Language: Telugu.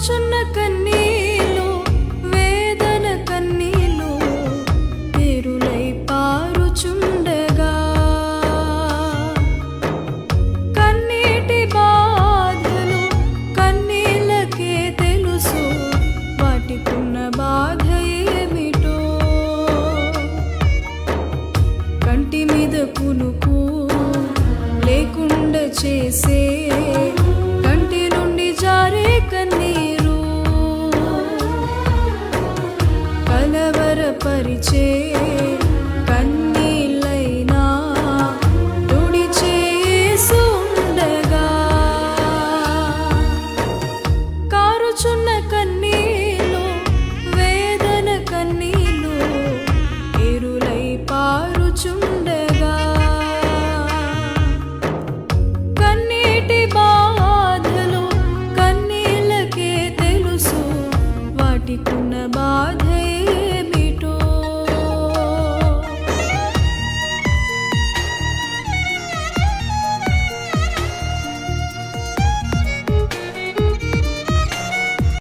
కారుచున్న కన్నీలు వేదన కన్నీలు పేరులై పారుచుండగా. కన్నీటి బాధలు కన్నీళ్ళకే తెలుసు వాటికున్న బాధ ఏమిటో. కంటి మీద కునుకు లేకుండా చేసే కలవరపరిచే కన్నీళ్ళైనా తుడిచే యేసు ఉండగా కారుచున్న కన్నీలు వేదన కన్నీలు ఎరులై పారుచుండగా. కన్నీటి బాధలు కన్నీళ్ళకే తెలుసు వాటికున్న బాధ